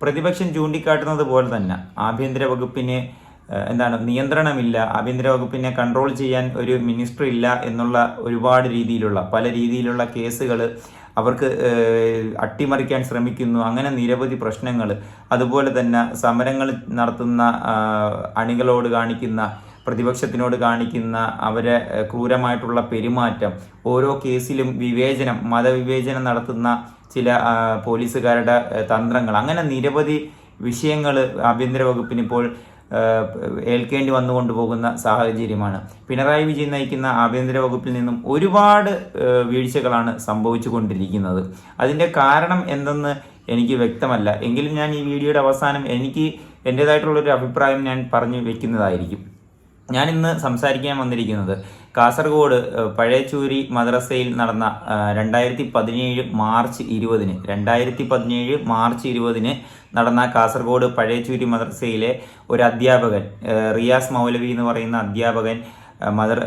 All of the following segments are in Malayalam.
പ്രതിപക്ഷം ചൂണ്ടിക്കാട്ടുന്നത് പോലെ തന്നെ ആഭ്യന്തര വകുപ്പിന് എന്താണ് നിയന്ത്രണമില്ല ആഭ്യന്തര വകുപ്പിനെ കൺട്രോൾ ചെയ്യാൻ ഒരു മിനിസ്റ്റർ ഇല്ല എന്നുള്ള ഒരുപാട് രീതിയിലുള്ള പല രീതിയിലുള്ള കേസുകൾ അവർക്ക് അട്ടിമറിക്കാൻ ശ്രമിക്കുന്നു. അങ്ങനെ നിരവധി പ്രശ്നങ്ങൾ അതുപോലെ തന്നെ സമരങ്ങൾ നടത്തുന്ന അണികളോട് കാണിക്കുന്ന പ്രതിപക്ഷത്തിനോട് കാണിക്കുന്ന അവരെ ക്രൂരമായിട്ടുള്ള പെരുമാറ്റം ഓരോ കേസിലും വിവേചനം മതവിവേചനം നടത്തുന്ന ചില പോലീസുകാരുടെ തന്ത്രങ്ങൾ അങ്ങനെ നിരവധി വിഷയങ്ങൾ ആഭ്യന്തര വകുപ്പിന് ഇപ്പോൾ ഏൽക്കേണ്ടി വന്നുകൊണ്ട് പോകുന്ന സാഹചര്യമാണ്. പിണറായി വിജയൻ നയിക്കുന്ന ആഭ്യന്തര വകുപ്പിൽ നിന്നും ഒരുപാട് വീഴ്ചകളാണ് സംഭവിച്ചു കൊണ്ടിരിക്കുന്നത് അതിന്റെ കാരണം എന്തെന്ന് എനിക്ക് വ്യക്തമല്ല. എങ്കിലും ഞാൻ ഈ വീഡിയോയുടെ അവസാനം എനിക്ക് എന്റേതായിട്ടുള്ളൊരു അഭിപ്രായം ഞാൻ പറഞ്ഞു വെക്കുന്നതായിരിക്കും. ഞാൻ ഇന്ന് സംസാരിക്കാൻ വന്നിരിക്കുന്നത് കാസർഗോഡ് പഴയച്ചൂരി മദ്രസയിൽ നടന്ന രണ്ടായിരത്തി പതിനേഴ് മാർച്ച് ഇരുപതിന് രണ്ടായിരത്തി പതിനേഴ് മാർച്ച് ഇരുപതിന് നടന്ന കാസർഗോഡ് പഴയച്ചൂരി മദ്രസയിലെ ഒരു അധ്യാപകൻ റിയാസ് മൗലവി എന്ന് പറയുന്ന അധ്യാപകൻ മദർ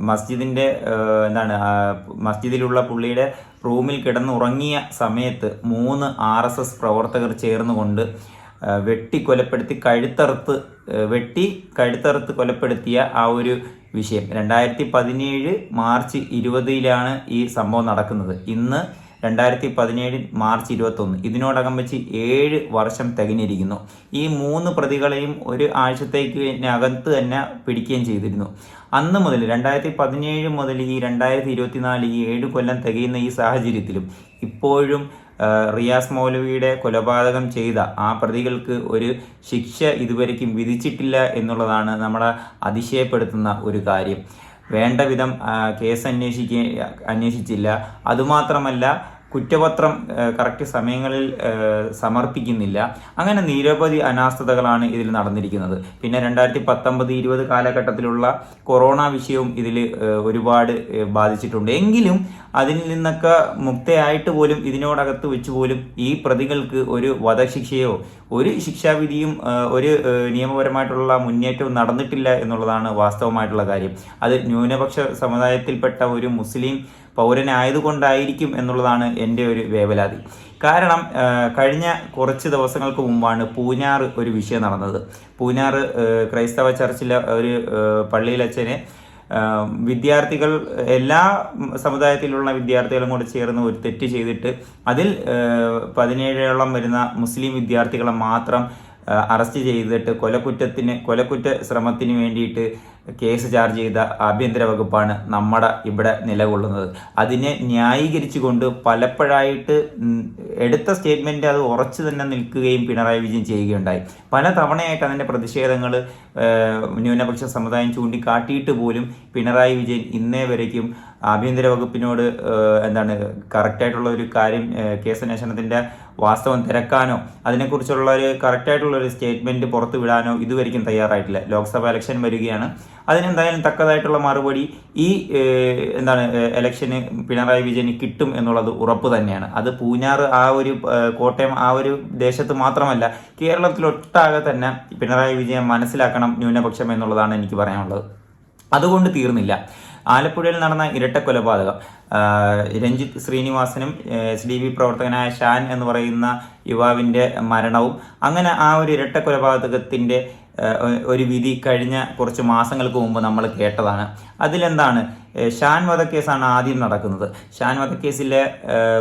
മസ്ജിദിന്റെ എന്താണ് മസ്ജിദിലുള്ള പുള്ളിയുടെ റൂമിൽ കിടന്നുറങ്ങിയ സമയത്ത് മൂന്ന് ആർ പ്രവർത്തകർ ചേർന്നുകൊണ്ട് വെട്ടിക്കൊലപ്പെടുത്തി വെട്ടി കൊലപ്പെടുത്തി കഴുത്തറുത്ത് വെട്ടി കഴുത്തറുത്ത് കൊലപ്പെടുത്തിയ ആ ഒരു വിഷയം. രണ്ടായിരത്തി പതിനേഴ് മാർച്ച് ഇരുപതിലാണ് ഈ സംഭവം നടക്കുന്നത്. ഇന്ന് രണ്ടായിരത്തി പതിനേഴ് മാർച്ച് ഇരുപത്തൊന്ന്. ഇതിനോടകം വെച്ച് ഏഴ് വർഷം തികഞ്ഞിരിക്കുന്നു. ഈ മൂന്ന് പ്രതികളെയും ഒരു ആഴ്ചത്തേക്ക് അകത്ത് തന്നെ പിടിക്കുകയും ചെയ്തിരുന്നു. അന്ന് മുതൽ രണ്ടായിരത്തി പതിനേഴ് മുതൽ ഈ രണ്ടായിരത്തി ഇരുപത്തിനാല് ഈ ഏഴ് കൊല്ലം തികയുന്ന ഈ സാഹചര്യത്തിലും ഇപ്പോഴും റിയാസ് മൗലവിയുടെ കൊലപാതകം ചെയ്ത ആ പ്രതികൾക്ക് ഒരു ശിക്ഷ ഇതുവരയ്ക്കും വിധിച്ചിട്ടില്ല എന്നുള്ളതാണ് നമ്മളെ അതിശയപ്പെടുത്തുന്ന ഒരു കാര്യം. വേണ്ട വിധം കേസ് അന്വേഷിക്ക അന്വേഷിച്ചില്ല. അതുമാത്രമല്ല കുറ്റപത്രം കറക്റ്റ് സമയങ്ങളിൽ സമർപ്പിക്കുന്നില്ല. അങ്ങനെ നിരവധി അനാസ്ഥതകളാണ് ഇതിൽ നടന്നിരിക്കുന്നത്. പിന്നെ രണ്ടായിരത്തി പത്തൊമ്പത് ഇരുപത് കാലഘട്ടത്തിലുള്ള കൊറോണ വിഷയവും ഇതിൽ ഒരുപാട് ബാധിച്ചിട്ടുണ്ട്. എങ്കിലും അതിൽ നിന്നൊക്കെ മുക്തയായിട്ട് പോലും ഇതിനോടകത്ത് വെച്ച് പോലും ഈ പ്രതികൾക്ക് ഒരു വധശിക്ഷയോ ഒരു ശിക്ഷാവിധിയും ഒരു നിയമപരമായിട്ടുള്ള മുന്നേറ്റവും നടന്നിട്ടില്ല എന്നുള്ളതാണ് വാസ്തവമായിട്ടുള്ള കാര്യം. അത് ന്യൂനപക്ഷ സമുദായത്തിൽപ്പെട്ട ഒരു മുസ്ലിം പൗരനായതുകൊണ്ടായിരിക്കും എന്നുള്ളതാണ് എന്റെ ഒരു വേവലാതി. കാരണം കഴിഞ്ഞ കുറച്ച് ദിവസങ്ങൾക്ക് മുമ്പാണ് പൂഞ്ഞാർ ഒരു വിഷയം നടന്നത്. പൂഞ്ഞാർ ക്രൈസ്തവ ചർച്ചിലെ ഒരു പള്ളിയിലച്ഛനെ വിദ്യാർത്ഥികൾ എല്ലാ സമുദായത്തിലുള്ള വിദ്യാർത്ഥികളും കൂടെ ചേർന്ന് ഒരു തെറ്റ് ചെയ്തിട്ട് അതിൽ പതിനേഴോളം വരുന്ന മുസ്ലിം വിദ്യാർത്ഥികളെ മാത്രം അറസ്റ്റ് ചെയ്തിട്ട് കൊലക്കുറ്റത്തിന് കൊലക്കുറ്റ ശ്രമത്തിന് വേണ്ടിയിട്ട് കേസ് ചാർജ് ചെയ്ത ആഭ്യന്തര വകുപ്പാണ് നമ്മുടെ ഇവിടെ നിലകൊള്ളുന്നത്. അതിനെ ന്യായീകരിച്ചുകൊണ്ട് പലപ്പോഴായിട്ട് എടുത്ത സ്റ്റേറ്റ്മെന്റ് അത് ഉറച്ചു തന്നെ നിൽക്കുകയും പിണറായി വിജയൻ ചെയ്യുകയുണ്ടായി. പല തവണയായിട്ട് അതിന്റെ പ്രതിഷേധങ്ങൾ ന്യൂനപക്ഷ സമുദായം ചൂണ്ടിക്കാട്ടിയിട്ട് പോലും പിണറായി വിജയൻ ഇന്നേ വരയ്ക്കും ആഭ്യന്തര വകുപ്പിനോട് എന്താണ് കറക്റ്റായിട്ടുള്ള ഒരു കാര്യം കേസ് കേസന്വേഷണത്തിന്റെ വാസ്തവം തിരക്കാനോ അതിനെക്കുറിച്ചുള്ള ഒരു കറക്റ്റായിട്ടുള്ള ഒരു സ്റ്റേറ്റ്മെന്റ് പുറത്തു വിടാനോ ഇതുവരെയ്ക്കും തയ്യാറായിട്ടില്ല. ലോക്സഭ ഇലക്ഷൻ വരികയാണ്. അതിനെന്തായാലും തക്കതായിട്ടുള്ള മറുപടി ഈ എന്താണ് ഇലക്ഷന് പിണറായി വിജയന് കിട്ടും എന്നുള്ളത് ഉറപ്പ് തന്നെയാണ്. അത് പൂഞ്ഞാർ ആ ഒരു കോട്ടയം ആ ഒരു ദേശത്ത് മാത്രമല്ല കേരളത്തിലൊട്ടാകെ തന്നെ പിണറായി വിജയൻ മനസ്സിലാക്കണം ന്യൂനപക്ഷം എന്നുള്ളതാണ് എനിക്ക് പറയാനുള്ളത്. അതുകൊണ്ട് തീർന്നില്ല. ആലപ്പുഴയിൽ നടന്ന ഇരട്ട കൊലപാതകം രഞ്ജിത്ത് ശ്രീനിവാസനും എസ് ഡി ബി പ്രവർത്തകനായ ഷാൻ എന്ന് പറയുന്ന യുവാവിന്റെ മരണവും അങ്ങനെ ആ ഒരു ഇരട്ട കൊലപാതകത്തിന്റെ ഒരു വിധി കഴിഞ്ഞ കുറച്ച് മാസങ്ങൾക്ക് മുമ്പ് നമ്മൾ കേട്ടതാണ്. അതിലെന്താണ്? ഷാൻ വധക്കേസാണ് ആദ്യം നടക്കുന്നത്. ഷാൻ വധക്കേസിലെ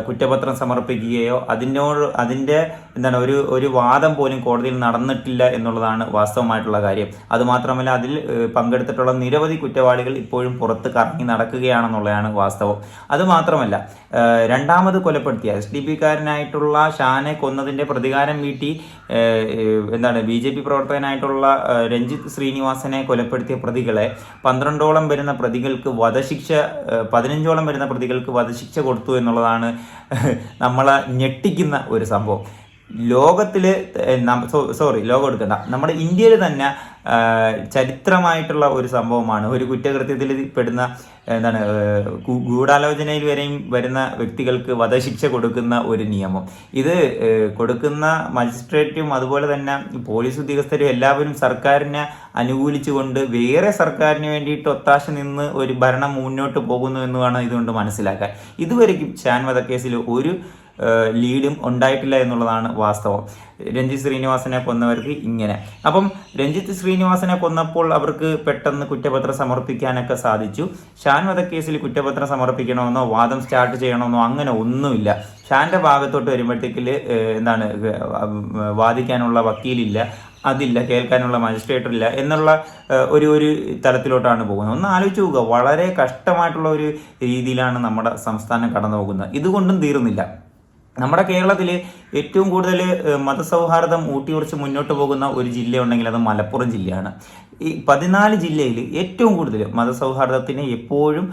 കുറ്റപത്രം സമർപ്പിക്കുകയോ അതിനോട് അതിന്റെ എന്താണ് ഒരു ഒരു വാദം പോലും കോടതിയിൽ നടന്നിട്ടില്ല എന്നുള്ളതാണ് വാസ്തവമായിട്ടുള്ള കാര്യം. അതുമാത്രമല്ല അതിൽ പങ്കെടുത്തിട്ടുള്ള നിരവധി കുറ്റവാളികൾ ഇപ്പോഴും പുറത്ത് കറങ്ങി നടക്കുകയാണെന്നുള്ളതാണ് വാസ്തവം. അതുമാത്രമല്ല രണ്ടാമത് കൊലപ്പെടുത്തിയ എസ് ഡി പിക്കാരനായിട്ടുള്ള ഷാനെ കൊന്നതിന്റെ പ്രതികാരം വീട്ടി എന്താണ് ബി ജെ പി പ്രവർത്തകനായിട്ടുള്ള രഞ്ജിത്ത് ശ്രീനിവാസനെ കൊലപ്പെടുത്തിയ പ്രതികളെ പന്ത്രണ്ടോളം വരുന്ന പ്രതികൾക്ക് വധശിക്ഷ പതിനഞ്ചോളം വരുന്ന പ്രതികൾക്ക് വധശിക്ഷ കൊടുത്തു എന്നുള്ളതാണ് നമ്മളെ ഞെട്ടിക്കുന്ന ഒരു സംഭവം. ലോകത്തിൽ സോറി ലോകം എടുക്കണ്ട. നമ്മുടെ ഇന്ത്യയിൽ തന്നെ ചരിത്രമായിട്ടുള്ള ഒരു സംഭവമാണ്. ഒരു കുറ്റകൃത്യത്തിൽ പെടുന്ന എന്താണ് ഗൂഢാലോചനയിൽ വരെയും വരുന്ന വ്യക്തികൾക്ക് വധശിക്ഷ കൊടുക്കുന്ന ഒരു നിയമം. ഇത് കൊടുക്കുന്ന മജിസ്ട്രേറ്റും അതുപോലെ തന്നെ പോലീസ് ഉദ്യോഗസ്ഥരും എല്ലാവരും സർക്കാരിനെ അനുകൂലിച്ചുകൊണ്ട് വേറെ സർക്കാരിന് വേണ്ടിയിട്ട് ഒത്താശ നിന്ന് ഒരു ഭരണം മുന്നോട്ട് പോകുന്നു എന്ന് വേണം ഇതുകൊണ്ട് മനസ്സിലാക്കാൻ. ഇതുവരെയും ഷാൻ വധക്കേസിൽ ഒരു ലീഡും ഉണ്ടായിട്ടില്ല എന്നുള്ളതാണ് വാസ്തവം. രഞ്ജിത്ത് ശ്രീനിവാസനെ കൊന്നവർക്ക് ഇങ്ങനെ. അപ്പം രഞ്ജിത്ത് ശ്രീനിവാസനെ കൊന്നപ്പോൾ അവർക്ക് പെട്ടെന്ന് കുറ്റപത്രം സമർപ്പിക്കാനൊക്കെ സാധിച്ചു. ഷാൻ വധക്കേസിൽ കുറ്റപത്രം സമർപ്പിക്കണമെന്നോ വാദം സ്റ്റാർട്ട് ചെയ്യണമെന്നോ അങ്ങനെ ഒന്നുമില്ല. ഷാന്റെ ഭാഗത്തോട്ട് വരുമ്പോഴത്തേക്കിൽ എന്താണ് വാദിക്കാനുള്ള വക്കീലില്ല അതില്ല കേൾക്കാനുള്ള മജിസ്ട്രേറ്റർ ഇല്ല എന്നുള്ള ഒരു ഒരു തലത്തിലോട്ടാണ് പോകുന്നത്. ഒന്ന് ആലോചിച്ച് നോക്കുക. വളരെ കഷ്ടമായിട്ടുള്ള ഒരു രീതിയിലാണ് നമ്മുടെ സംസ്ഥാനം കടന്നു പോകുന്നത് ഇതുകൊണ്ടും തീർന്നില്ല നമ്മുടെ കേരളത്തിൽ ഏറ്റവും കൂടുതൽ മതസൗഹാർദ്ദം ഊട്ടിയുറച്ച് മുന്നോട്ട് പോകുന്ന ഒരു ജില്ല ഉണ്ടെങ്കിൽ അത് മലപ്പുറം ജില്ലയാണ്. ഈ പതിനാല് ജില്ലയിൽ ഏറ്റവും കൂടുതൽ മതസൗഹാർദ്ദത്തിന് എപ്പോഴും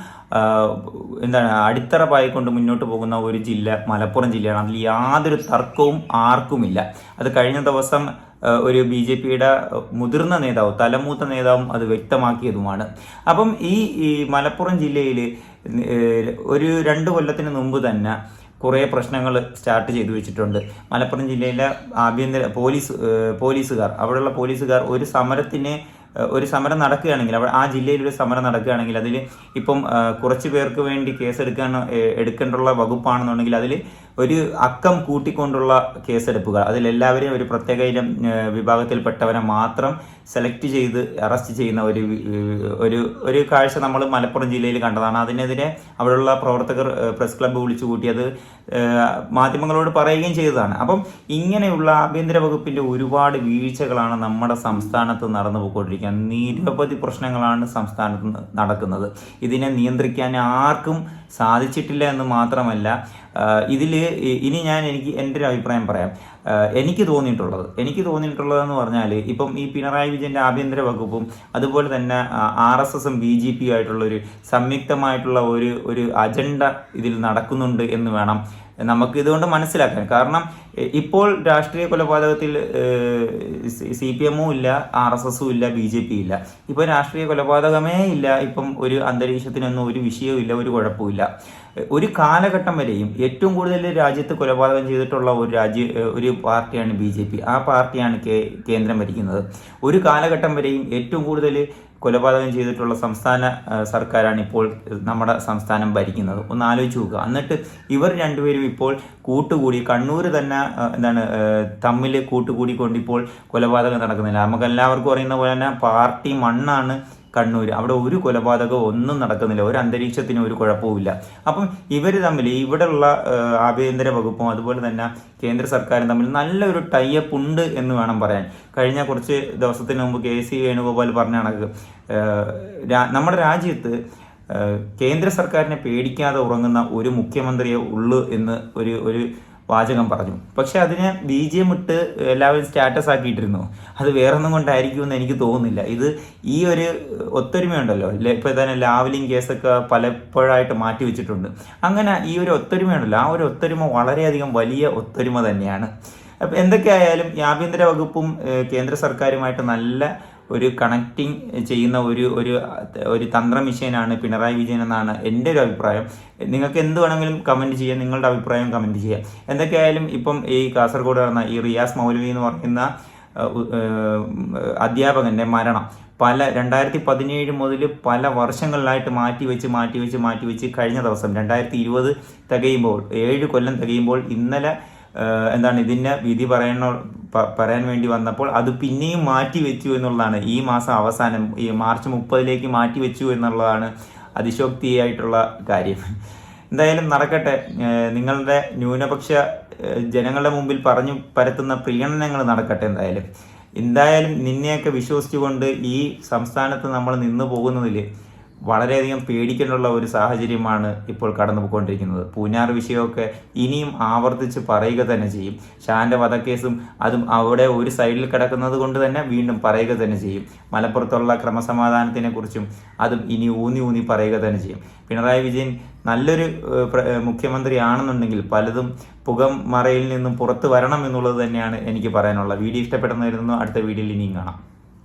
എന്താണ് അടിത്തറ പായിക്കൊണ്ട് മുന്നോട്ട് പോകുന്ന ഒരു ജില്ല മലപ്പുറം ജില്ലയാണ്. അതിൽ യാതൊരു തർക്കവും ആർക്കുമില്ല. അത് കഴിഞ്ഞ ദിവസം ഒരു ബി ജെ പിയുടെ മുതിർന്ന നേതാവ് തലമൂത്ത നേതാവും അത് വ്യക്തമാക്കിയതുമാണ്. അപ്പം ഈ മലപ്പുറം ജില്ലയിൽ ഒരു രണ്ട് കൊല്ലത്തിന് മുമ്പ് തന്നെ കുറേ പ്രശ്നങ്ങൾ സ്റ്റാർട്ട് ചെയ്തു വെച്ചിട്ടുണ്ട്. മലപ്പുറം ജില്ലയിലെ ആഭ്യന്തര പോലീസ് പോലീസുകാർ അവിടെയുള്ള പോലീസുകാർ ഒരു സമരത്തിന് ഒരു സമരം നടക്കുകയാണെങ്കിൽ അവിടെ ആ ജില്ലയിൽ ഒരു സമരം നടക്കുകയാണെങ്കിൽ അതിൽ ഇപ്പം കുറച്ച് പേർക്ക് വേണ്ടി കേസെടുക്കാൻ എടുക്കേണ്ടുള്ള വകുപ്പാണെന്നുണ്ടെങ്കിൽ അതിൽ ഒരു അക്കം കൂട്ടിക്കൊണ്ടുള്ള കേസെടുപ്പുകൾ. അതിലെല്ലാവരെയും ഒരു പ്രത്യേക ഇനം വിഭാഗത്തിൽപ്പെട്ടവരെ മാത്രം സെലക്ട് ചെയ്ത് അറസ്റ്റ് ചെയ്യുന്ന ഒരു ഒരു ഒരു കാഴ്ച നമ്മൾ മലപ്പുറം ജില്ലയിൽ കണ്ടതാണ്. അതിനെതിരെ അവിടെയുള്ള പ്രവർത്തകർ പ്രസ് ക്ലബ്ബ് വിളിച്ചു കൂട്ടിയത് മാധ്യമങ്ങളോട് പറയുകയും ചെയ്തതാണ്. അപ്പം ഇങ്ങനെയുള്ള ആഭ്യന്തര വകുപ്പിന്റെ ഒരുപാട് വീഴ്ചകളാണ് നമ്മുടെ സംസ്ഥാനത്ത് നടന്നു പോയിക്കൊണ്ടിരിക്കുന്നത് നിരവധി പ്രശ്നങ്ങളാണ് സംസ്ഥാനത്ത് നടക്കുന്നത്. ഇതിനെ നിയന്ത്രിക്കാൻ ആർക്കും സാധിച്ചിട്ടില്ല എന്ന് മാത്രമല്ല ഇതിൽ ഇനി ഞാൻ എനിക്ക് എന്റെ ഒരു അഭിപ്രായം പറയാം. എനിക്ക് തോന്നിയിട്ടുള്ളത് എനിക്ക് തോന്നിയിട്ടുള്ളതെന്ന് പറഞ്ഞാൽ ഇപ്പം ഈ പിണറായി വിജയന്റെ ആഭ്യന്തര വകുപ്പും അതുപോലെ തന്നെ ആർ എസ് എസും ബി ജെ പി ആയിട്ടുള്ള ഒരു സംയുക്തമായിട്ടുള്ള ഒരു ഒരു അജണ്ട ഇതിൽ നടക്കുന്നുണ്ട് എന്ന് വേണം നമുക്ക് ഇതുകൊണ്ട് മനസ്സിലാക്കാൻ. കാരണം ഇപ്പോൾ രാഷ്ട്രീയ കൊലപാതകത്തിൽ സി പി എമ്മും ഇല്ല ആർ എസ് എസും ഇല്ല ബി ജെ പി ഇല്ല. ഇപ്പോൾ രാഷ്ട്രീയ കൊലപാതകമേ ഇല്ല ഇപ്പം ഒരു അന്തരീക്ഷത്തിനൊന്നും ഒരു വിഷയവും ഇല്ല ഒരു കുഴപ്പമില്ല ഒരു കാലഘട്ടം വരെയും ഏറ്റവും കൂടുതൽ രാജ്യത്ത് കൊലപാതകം ചെയ്തിട്ടുള്ള ഒരു രാജ്യ ഒരു പാർട്ടിയാണ് ബി ജെ പി. ആ പാർട്ടിയാണ് കേന്ദ്രം ഭരിക്കുന്നത്. ഒരു കാലഘട്ടം വരെയും ഏറ്റവും കൂടുതൽ കൊലപാതകം ചെയ്തിട്ടുള്ള സംസ്ഥാന സർക്കാരാണ് ഇപ്പോൾ നമ്മുടെ സംസ്ഥാനം ഭരിക്കുന്നത്. ഒന്ന് ആലോചിച്ച് നോക്കുക. എന്നിട്ട് ഇവർ രണ്ടുപേരും ഇപ്പോൾ കൂട്ടുകൂടി കണ്ണൂർ തന്നെ എന്താണ് തമ്മിൽ കൂട്ടുകൂടി ഇപ്പോൾ കൊലപാതകം നടക്കുന്നില്ല. നമുക്ക് എല്ലാവർക്കും അറിയുന്ന പോലെ തന്നെ പാർട്ടി മണ്ണാണ് കണ്ണൂർ അവിടെ ഒരു കൊലപാതകവും ഒന്നും നടക്കുന്നില്ല. ഒരു അന്തരീക്ഷത്തിന് ഒരു കുഴപ്പവുമില്ല അപ്പം ഇവർ തമ്മിൽ ഇവിടെയുള്ള ആഭ്യന്തര വകുപ്പും അതുപോലെ തന്നെ കേന്ദ്ര സർക്കാരും തമ്മിൽ നല്ലൊരു ടൈപ്പ് ഉണ്ട് എന്ന് വേണം പറയാൻ. കഴിഞ്ഞ കുറച്ച് ദിവസത്തിന് മുമ്പ് കെ സി വേണുഗോപാൽ പറഞ്ഞ കണക്ക് നമ്മുടെ രാജ്യത്ത് കേന്ദ്ര സർക്കാരിനെ പേടിക്കാതെ ഉറങ്ങുന്ന ഒരു മുഖ്യമന്ത്രിയെ ഉള്ളു എന്ന് ഒരു ഒരു വാചകം പറഞ്ഞു. പക്ഷെ അതിനെ ബി ജി എം ഇട്ട് എല്ലാവരും സ്റ്റാറ്റസ് ആക്കിയിട്ടിരുന്നു. അത് വേറൊന്നും കൊണ്ടായിരിക്കുമെന്ന് എനിക്ക് തോന്നുന്നില്ല. ഇത് ഈ ഒരു ഒത്തൊരുമയുണ്ടല്ലോ. ഇപ്പോൾ ഇപ്പൊ തന്നെ ലാവലിംഗ് കേസൊക്കെ പലപ്പോഴായിട്ട് മാറ്റി വെച്ചിട്ടുണ്ട്. അങ്ങനെ ഈ ഒരു ഒത്തൊരുമയുണ്ടല്ലോ. ആ ഒരു ഒത്തൊരുമ വളരെയധികം വലിയ ഒത്തൊരുമ തന്നെയാണ്. അപ്പം എന്തൊക്കെയായാലും ആഭ്യന്തര വകുപ്പും കേന്ദ്ര സർക്കാരുമായിട്ട് നല്ല ഒരു കണക്റ്റിംഗ് ചെയ്യുന്ന ഒരു ഒരു ഒരു തന്ത്ര മിഷീനാണ് പിണറായി വിജയൻ എന്നാണ് എന്റെ ഒരു അഭിപ്രായം. നിങ്ങൾക്ക് എന്ത് വേണമെങ്കിലും കമന്റ് ചെയ്യാം നിങ്ങളുടെ അഭിപ്രായം കമന്റ് ചെയ്യാം. എന്തൊക്കെയായാലും ഇപ്പം ഈ കാസർഗോഡ് നടന്ന ഈ റിയാസ് മൗലവി എന്ന് പറയുന്ന അധ്യാപകന്റെ മരണം പല രണ്ടായിരത്തി പതിനേഴ് മുതൽ പല വർഷങ്ങളിലായിട്ട് മാറ്റി വെച്ച് മാറ്റി വെച്ച് മാറ്റി വെച്ച് കഴിഞ്ഞ ദിവസം രണ്ടായിരത്തി ഇരുപത് തികയുമ്പോൾ ഏഴ് കൊല്ലം തികയുമ്പോൾ ഇന്നലെ എന്താണ് ഇതിന്റെ വിധി പറയണ പറയാൻ വേണ്ടി വന്നപ്പോൾ അത് പിന്നെയും മാറ്റി വെച്ചു എന്നുള്ളതാണ്. ഈ മാസം അവസാനം ഈ മാർച്ച് മുപ്പതിലേക്ക് മാറ്റി വെച്ചു എന്നുള്ളതാണ് അതിശോക്തിയായിട്ടുള്ള കാര്യം. എന്തായാലും നടക്കട്ടെ. നിങ്ങളുടെ ന്യൂനപക്ഷ ജനങ്ങളുടെ മുമ്പിൽ പറഞ്ഞു പരത്തുന്ന പ്രീണനങ്ങൾ നടക്കട്ടെ എന്തായാലും. എന്തായാലും നിന്നെയൊക്കെ വിശ്വസിച്ചുകൊണ്ട് ഈ സംസ്ഥാനത്ത് നമ്മൾ നിന്ന് പോകുന്നതിൽ വളരെയധികം പേടിക്കേണ്ടുള്ള ഒരു സാഹചര്യമാണ് ഇപ്പോൾ കടന്നു പോയിക്കൊണ്ടിരിക്കുന്നത് പൂഞ്ഞാർ വിഷയമൊക്കെ ഇനിയും ആവർത്തിച്ച് പറയുക തന്നെ ചെയ്യും. ഷാന്റെ വധക്കേസും അതും അവിടെ ഒരു സൈഡിൽ കിടക്കുന്നത് കൊണ്ട് തന്നെ വീണ്ടും പറയുക തന്നെ ചെയ്യും. മലപ്പുറത്തുള്ള ക്രമസമാധാനത്തിനെ കുറിച്ചും അതും ഇനി ഊന്നി ഊന്നി പറയുക തന്നെ ചെയ്യും. പിണറായി വിജയൻ നല്ലൊരു മുഖ്യമന്ത്രി ആണെന്നുണ്ടെങ്കിൽ പലതും പുകം മറയിൽ നിന്നും പുറത്തു വരണം എന്നുള്ളത് തന്നെയാണ് എനിക്ക് പറയാനുള്ളത്. വീഡിയോ ഇഷ്ടപ്പെടുന്നതായിരുന്നു അടുത്ത വീഡിയോയിൽ ഇനിയും കാണാം.